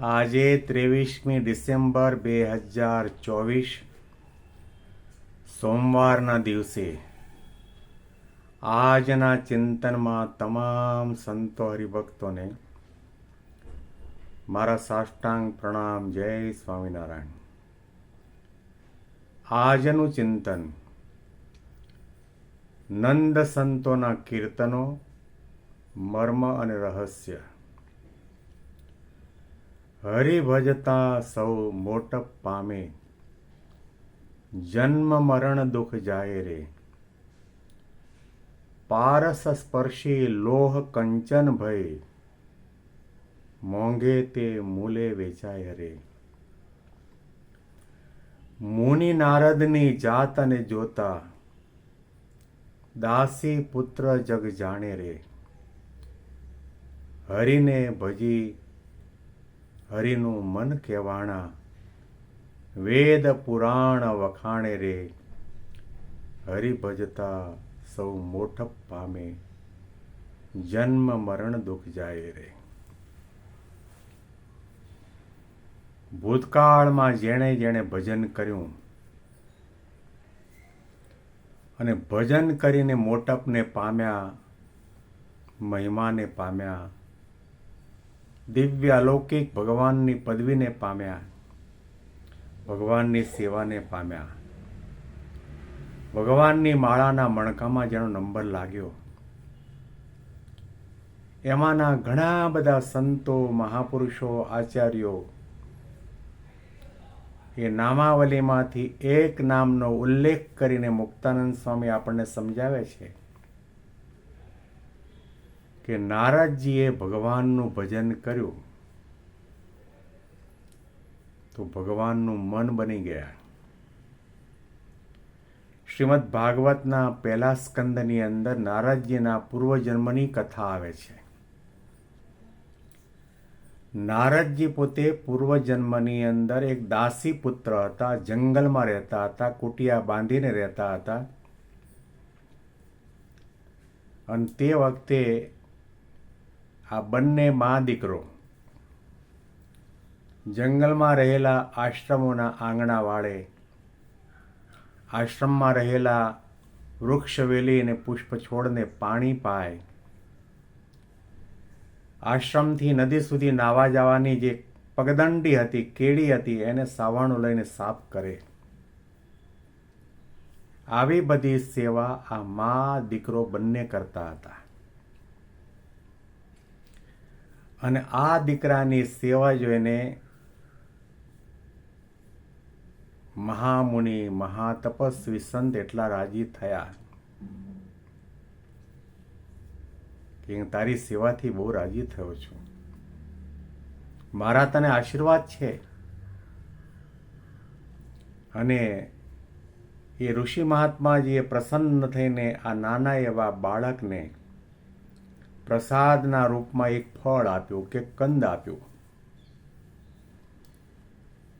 આજે ત્રેવીસમી ડિસેમ્બર બે હજાર ચોવીસ, સોમવારના દિવસે આજના ચિંતનમાં તમામ સંતો હરિભક્તોને મારા સાષ્ટાંગ પ્રણામ, જય સ્વામિનારાયણ. આજનું ચિંતન નંદ સંતોના કીર્તનો, મર્મ અને રહસ્ય હરિભજતા સૌ મોટપ પામે. જન્મ મરણ દુઃખ જાય રે. પારસ સ્પર્શી લોહ કંચન ભય. મોંઘે તે મૂલે વેચાય રે. મુનિ નારદની જાત અને જોતા. દાસી પુત્ર જગ જાણે રે. હરિને ભજી હરિનું મન કહેવાણા, વેદ પુરાણ વખાણે રે. હરિ ભજતા સૌ મોઠપ પામે, જન્મ મરણ દુઃખ જાય રે. ભૂતકાળમાં જેણે જેણે ભજન કર્યું અને ભજન કરીને મોટપને પામ્યા, મહિમાને પામ્યા દિવ્ય અલૌકિક ભગવાનની પદવીને પામ્યા. ભગવાનની સેવાને પામ્યા. ભગવાનની માળાના મણકામાં જેનો નંબર લાગ્યો. એમાંના ઘણા બધા સંતો, મહાપુરુષો, આચાર્યો એ નામાવલીમાંથી એક નામનો ઉલ્લેખ કરીને મુક્તાનંદ સ્વામી આપણને સમજાવે છે. કે નારદજીએ ભગવાનનું ભજન કર્યું તો ભગવાનનું મન બની ગયા. શ્રીમદ ભાગવતના પહેલા સ્કંદની અંદર નારદજીના પૂર્વજન્મની કથા આવે છે. નારદજી પોતે પૂર્વજન્મની અંદર એક દાસી પુત્ર હતા, જંગલમાં રહેતા હતા, કુટિયા બાંધીને રહેતા હતા. અને તે વખતે આ બંને મા દીકરો. જંગલમાં રહેલા આશ્રમોના આંગણા વાળે, આશ્રમમાં રહેલા વૃક્ષ વેલી અને પુષ્પ છોડને પાણી પાય. આશ્રમથી નદી સુધી નાવા જવાની જે પગદંડી હતી કેડી હતી, એને સાવાણું લઈને સાફ કરે. આવી બધી સેવા આ મા દીકરો બંને કરતા હતા. અને આ દીકરાની સેવા જોઈને મહામુનિ મહાતપસ્વી સંત એટલા રાજી થયા કે હું તારી સેવાથી બહુ રાજી થયો છું. મારા તને આશીર્વાદ છે. અને એ ઋષિ મહાત્માજીએ પ્રસન્ન થઈને આ નાના એવા બાળકને પ્રસાદના રૂપમાં એક ફળ આપ્યું કે કંદ આપ્યું.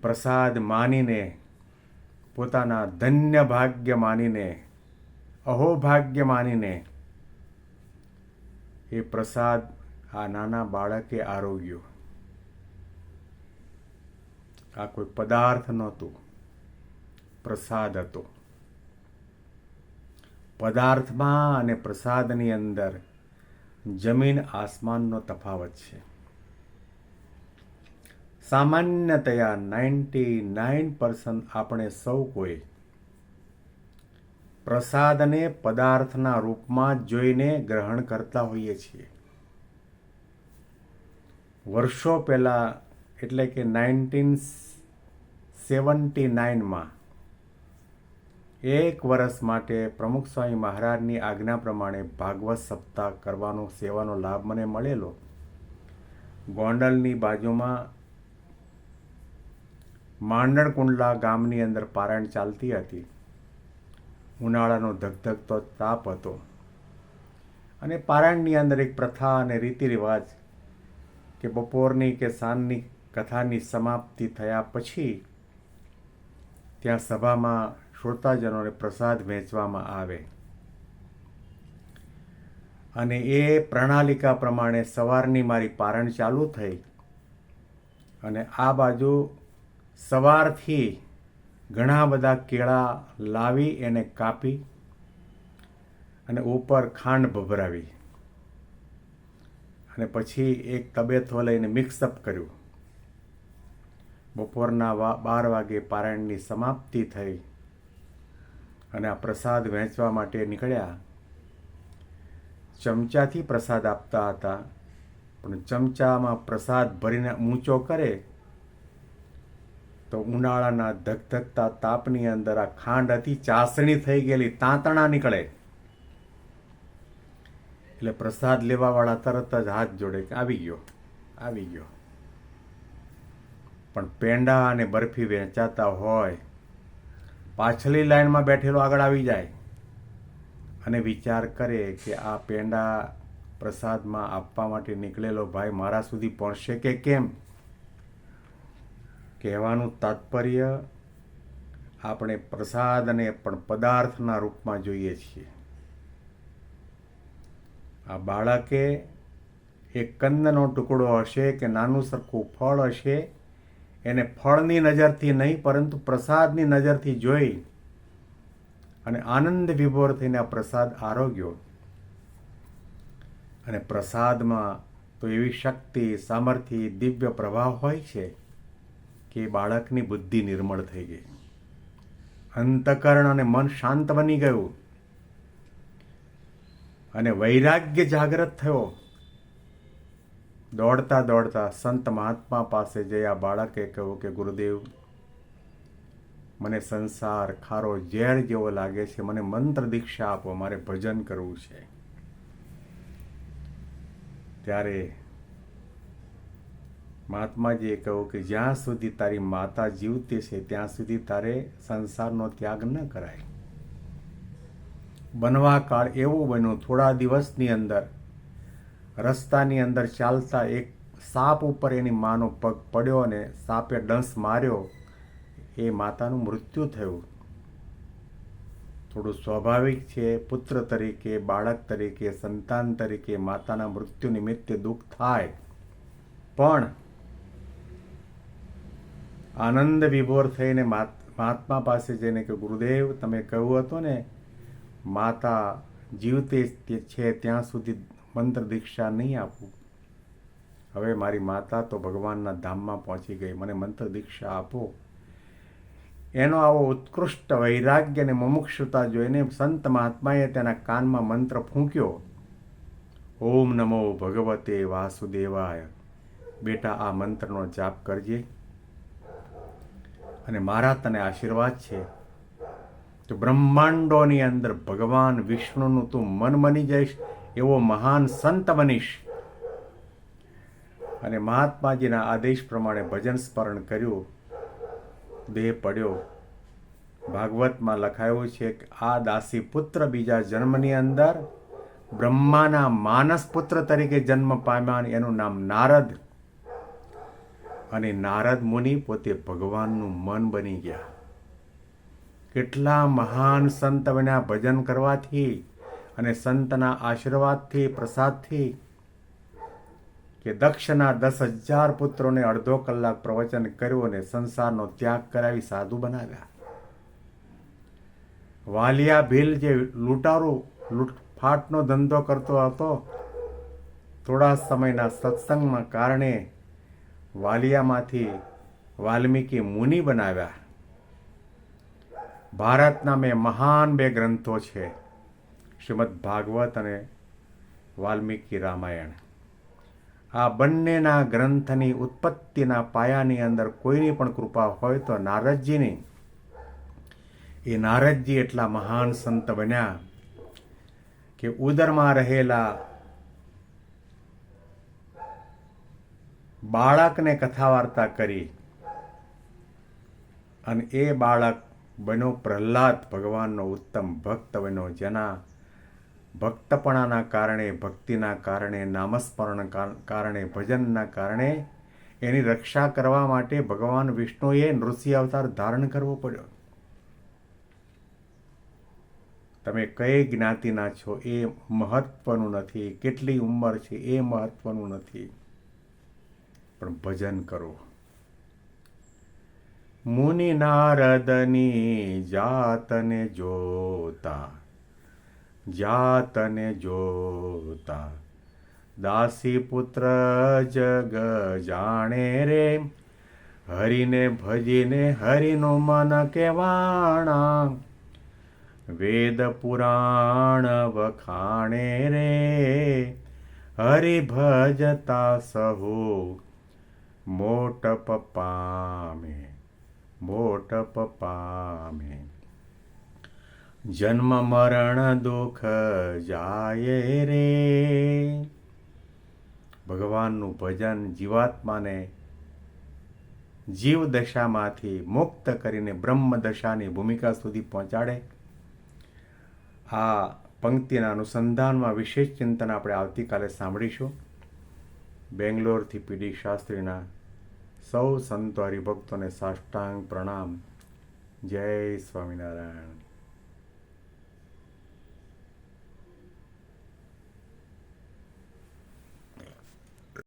પ્રસાદ માનીને, પોતાના ધન્ય ભાગ્ય માનીને અહોભાગ્ય માનીને, એ પ્રસાદ આ નાના બાળકે આરોગ્યો. આ કોઈ પદાર્થ નહોતો, પ્રસાદ હતો. પદાર્થમાં અને પ્રસાદની અંદર જમીન આસમાનનો તફાવત છે. સામાન્યતયા નાઇન્ટી નાઇન પર્સન્ટ આપણે સૌ કોઈ પ્રસાદને પદાર્થના રૂપમાં જોઈને ગ્રહણ કરતા હોઈએ છીએ. વર્ષો પહેલાં એટલે કે નાઇન્ટીન સેવન્ટી નાઇનમાં એક વર્ષ માટે પ્રમુખ સ્વામી મહારાજની આજ્ઞા પ્રમાણે ભાગવત સપ્તાહ કરવાનો, સેવાનો લાભ મને મળેલો. ગોંડલની બાજુમાં માંડણકુંડલા ગામની અંદર પારાયણ ચાલતી હતી. ઉનાળાનો ધગધગતો તાપ હતો. અને પારાયણની અંદર એક પ્રથા અને રીતિ રિવાજ કે બપોરની કે સાંજની કથાની સમાપ્તિ થયા પછી ત્યાં સભામાં શ્રોતાજનોને પ્રસાદ વહેંચવામાં આવે. અને એ પ્રણાલિકા પ્રમાણે સવારની મારી પારણ ચાલુ થઈ અને આ બાજુ સવારથી ઘણા બધા કેળા લાવી એને કાપી અને ઉપર ખાંડ ભભરાવી. અને પછી એક તબેથો લઈને મિક્સઅપ કર્યું. બપોરના બાર વાગે પારાયણની સમાપ્તિ થઈ. અને આ પ્રસાદ વહેંચવા માટે નીકળ્યા. ચમચાથી પ્રસાદ આપતા હતા, પણ ચમચામાં પ્રસાદ ભરીને ઊંચો કરે તો ઉનાળાના ધગધગતા તાપની અંદર આ ખાંડ હતી ચાસણી થઈ ગયેલી તાંતણા નીકળે. એટલે પ્રસાદ લેવાવાળા તરત જ હાથ જોડે કે આવી ગયો આવી ગયો. પણ પેંડા અને બરફી વેચાતા હોય પાછલી લાઈનમાં બેઠેલો આગળ આવી જાય અને વિચાર કરે કે આ પેંડા પ્રસાદમાં આપવા માટે નીકળેલો ભાઈ મારા સુધી પહોંચશે કે કેમ? કહેવાનું તાત્પર્ય આપણે પ્રસાદને પણ પદાર્થના રૂપમાં જોઈએ છીએ. આ બાળકે એક કંદનો ટુકડો હશે કે નાનું સરખું ફળ હશે એને ફળની નજરથી નહીં, પરંતુ પ્રસાદની નજરથી જોઈ અને આનંદ વિભોર થઈને આ પ્રસાદ આરોગ્યો. અને પ્રસાદમાં તો એવી શક્તિ, સામર્થ્ય, દિવ્ય પ્રભાવ હોય છે કે બાળકની બુદ્ધિ નિર્મળ થઈ ગઈ. અંતકરણ અને મન શાંત બની ગયું. અને વૈરાગ્ય જાગૃત થયો. દોડતા દોડતા સંત મહાત્મા પાસે જઈ આ બાળકે કહ્યું કે, ગુરુદેવ, મને સંસાર ખારો ઝેર જેવો લાગે છે. મને મંત્ર દીક્ષા આપો. મારે ભજન કરવું છે. ત્યારે મહાત્માજીએ કહ્યું કે, જ્યાં સુધી તારી માતા જીવતી છે, ત્યાં સુધી તારે સંસારનો ત્યાગ ન કરાય. બનવા કાળ એવો બન્યો. થોડા દિવસની અંદર રસ્તાની અંદર ચાલતા એક સાપ ઉપર એની માનો પગ પડ્યો અને સાપે ડંસ માર્યો. એ માતાનું મૃત્યુ થયું. થોડું સ્વાભાવિક છે, પુત્ર તરીકે, બાળક તરીકે, સંતાન તરીકે માતાના મૃત્યુ નિમિત્તે દુઃખ થાય. પણ આનંદ વિભોર થઈને મહાત્મા પાસે જઈને કે, ગુરુદેવ, તમે કહ્યું હતું ને, માતા જીવતે છે, ત્યાં સુધી મંત્ર દીક્ષા નહીં આપું. હવે મારી માતા તો ભગવાનના ધામમાં પહોંચી ગઈ. મને મંત્ર દીક્ષા આપો. એનો આવો ઉત્કૃષ્ટ વૈરાગ્ય અને મુમુક્ષુતા જોઈને સંત મહાત્માએ તેના કાનમાં મંત્ર ફૂંક્યો. ઓમ નમો ભગવતે વાસુદેવાય. બેટા, આ મંત્રનો જાપ કરજે. અને મારા તને આશીર્વાદ છે. તો બ્રહ્માંડોની અંદર ભગવાન વિષ્ણુનું તું મન મની જઈશ. એવો મહાન સંત બનીશ. અને મહાત્માજીના આદેશ પ્રમાણે ભજન સ્મરણ કર્યું. દેહ પડ્યો. ભાગવતમાં લખાયું છે કે આ દાસી પુત્ર બીજા જન્મની અંદર બ્રહ્માના માનસ પુત્ર તરીકે જન્મ પામ્યા એનું નામ નારદ. અને નારદ મુનિ પોતે ભગવાનનું મન બની ગયા. કેટલા મહાન સંત બન્યા ભજન કરવાથી અને સંતના આશીર્વાદથી, પ્રસાદથી કે દક્ષના દસ હજાર પુત્રોને અડધો કલાક પ્રવચન કર્યું અને સંસારનો ત્યાગ કરાવી સાધુ બનાવ્યા. વાલિયા ભીલ જે લૂંટારું, લૂંટફાટનો ધંધો કરતો હતો, થોડા સમયના સત્સંગના કારણે વાલિયામાંથી વાલ્મીકી મુનિ બનાવ્યા. ભારતના મેં મહાન બે ગ્રંથો છે. શ્રીમદ ભાગવત અને વાલ્મીકી રામાયણ. આ બંનેના ગ્રંથની ઉત્પત્તિના પાયાની અંદર કોઈની પણ કૃપા હોય તો નારદજીની. એ નારદજી એટલા મહાન સંત બન્યા કે ઉદરમાં રહેલા બાળકને કથા વાર્તા કરી અને એ બાળક બન્યો પ્રહલાદ ભગવાનનો ઉત્તમ ભક્ત બન્યો, જેના ભક્તપણાના કારણે, ભક્તિના કારણે નામસ્મરણ કારણે, ભજનના કારણે એની રક્ષા કરવા માટે ભગવાન વિષ્ણુએ નૃસિંહ અવતાર ધારણ કરવો પડ્યો. તમે કઈ જ્ઞાતિના છો એ મહત્વનું નથી, કેટલી ઉંમર છે એ મહત્વનું નથી. પણ ભજન કરો. મુનિ નારદની જાતને જોતા જાતને જોતા. દાસી પુત્ર જગ જાણે રે. હરિને ભજીને હરિનું મન કેવાણા. વેદ પુરાણ વખાણે રે. હરિ ભજતા સહુ. મોટપ પામે મોટપ પામે. જન્મ મરણ દુઃખ જાય રે. ભગવાનનું ભજન જીવાત્માને જીવ દશામાંથી મુક્ત કરીને બ્રહ્મ દશાની ભૂમિકા સુધી પહોંચાડે. આ પંક્તિના અનુસંધાનમાં વિશેષ ચિંતન આપણે આવતીકાલે સાંભળીશું. બેંગ્લોરથી પીડી શાસ્ત્રીના સૌ સંતો હરિભક્તોને સાષ્ટાંગ પ્રણામ. જય સ્વામિનારાયણ.